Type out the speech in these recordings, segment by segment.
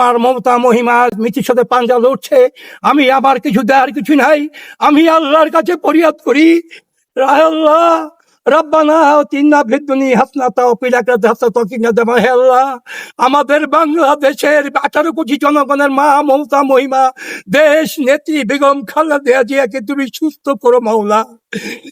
আমার মমতা মহিমা মিতির সাথে পাঞ্জা লড়ছে, আমি আবার কিছু দেয়ার কিছু নাই, আমি আল্লাহর কাছে ফরিয়াদ করি। রায় আমাদের বাংলাদেশের আঠারো কোটি জনগণের মা মমতা মহিমা, দেশ নেত্রী বেগম খালেদা জিয়াকে তুমি সুস্থ করো মাওলা।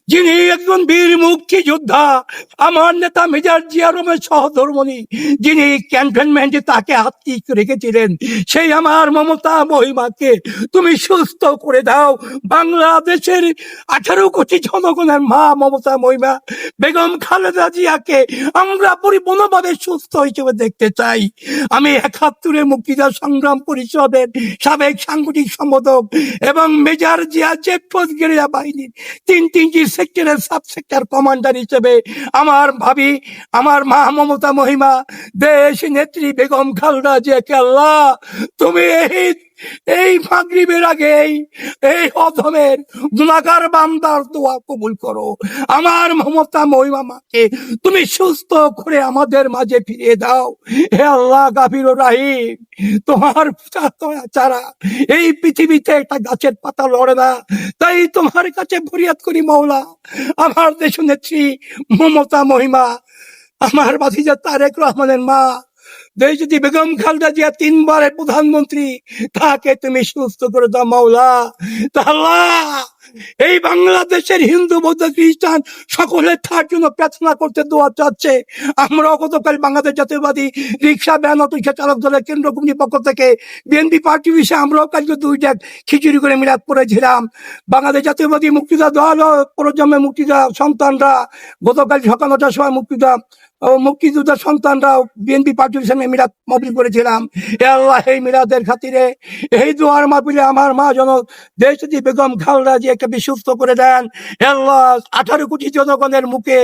যিনি একজন বীর মুক্তিযোদ্ধা, আমার নেতা মেজর জিয়া রমেশ সহধর্মণি, যিনি ক্যান্টনমেন্টে তাকে আত্মি রেখেছিলেন, সেই আমার মমতা মহিমাকে তুমি সুস্থ করে দাও। বাংলাদেশের আঠারো কোটি জনগণের মা মমতা মহিমা বেগম খালেদা জিয়াকে আমরা পরিপূর্ণভাবে সুস্থ হিসেবে দেখতে চাই। আমি একাত্তরের মুক্তিযুদ্ধ সংগ্রাম পরিষদের সাবেক সাংগঠনিক সম্পাদক এবং মেজর জিয়া চেকপোস্ট গেরিয়া বাহিনীর তিন তিনটি সেক্টরের সাব সেক্টর কমান্ডার হিসেবে আমার ভাবি, আমার মা মমতা মহিমা, দেশ নেত্রী বেগম খালদা জিয়াকে আল্লাহ, তুমি এই এই মাগরিবের আগে, এই- অধমের গুণাগার বান্দার দোয়া কবুল করো। আমার মমতা মহিমা মাকে তুমি সুস্থ করে আমাদের মাঝে ফিরিয়ে দাও। হে আল্লাহ গাভীর রাহিম, তোমার ছাড়া এই পৃথিবীতে একটা গাছের পাতা লড়ে না। তাই তোমার কাছে ফরিয়াদ করি মৌলা আমার দেশ নেত্রী মমতা মহিমা, আমার বাতিজা তারেক রহমানের মা দেশ যদি বেগম খালদা জিয়া তিনবারের প্রধানমন্ত্রী, তাকে তুমি সুস্থ করে দাও মাওলা। তাহলে এই বাংলাদেশের হিন্দু, বৌদ্ধ, খ্রিস্টান সকলে তার জন্য প্রার্থনা করতে দোয়া চাচ্ছে। আমরা গতকাল বাংলাদেশ জাতীয়বাদী রিক্সা ভ্যান অটো রিক্সা চালক দলের কেন্দ্র কমিটির পক্ষ থেকে বিএনপি পার্টি বিষয়ে আমরাও কালকে দুই দুইটা খিচুড়ি করে মিলাদ পড়েছিলাম। বাংলাদেশ জাতীয়বাদী মুক্তিদা দল প্রজন্মের মুক্তিদা সন্তানরা, গতকাল সকাল নটার সময় মুক্তিদা মুক্তিযোদ্ধার সন্তানরা বিএনপি পার্টির সামনে মিলাদ মবিল করেছিলাম। আল্লাহ, এই মিলাদের খাতিরে এই দোয়ার মাপিলে আমার মা জন দেশটি বেগম খালদা জিয়াকে বিশুদ্ধ করে দেন। আল্লাহ, আঠারো কোটি জনগণের মুখে,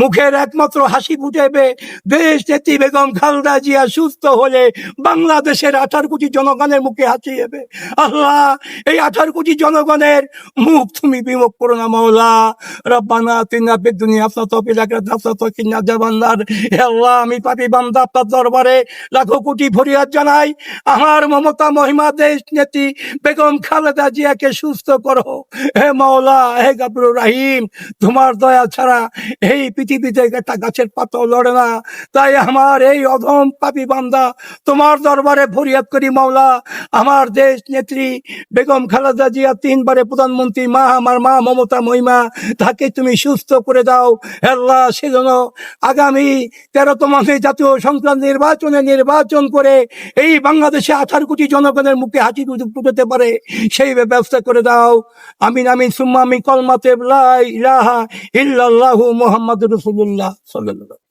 মুখের একমাত্র হাসি ফুটেবে দেশ নেত্রী বেগম খালদা জিয়া সুস্থ হলে বাংলাদেশের আঠারো কোটি জনগণের মুখে হাসি হবে আল্লাহ, এই আঠারো কোটি জনগণের মুখ তুমি বিমুখ করো না মৌলা রব্বানা তিনা বেদুনি আপনার না হে আল্লাহ, আমি পাপি বান্দা আপনার দরবারে লাখো কোটি ফরিয়াদ জানাই। আমার মমতা মহিমা দেশ নেত্রী বেগম খালেদা জিয়াকে সুস্থ করো। হে মাওলা, হে গাবরুর রাহিম, তোমার দয়া ছাড়া এই পৃথিবীতে একটা গাছের পাতাও লড়ে না। তাই আমার এই অধম পাপি বান্দা, তোমার দরবারে ফরিয়াদ করি মাওলা। আমার দেশ নেত্রী বেগম খালেদা জিয়া তিনবারে প্রধানমন্ত্রী, মা আমার মা মমতা মহিমা, তাকে তুমি সুস্থ করে দাও। হে আল্লাহ, সেজন্য আগামী তেরোতম মে জাতীয় সংক্রান্ত নির্বাচনে নির্বাচন করে এই বাংলাদেশে আঠারো কোটি জনগণের মুখে হাসি ফুটাতে পারে, সেই ব্যবস্থা করে দাও। আমিন আমিন, সুম্মা আমি কলমাতে ইলাহা রাসূলুল্লাহ সাল্লাল্লাহু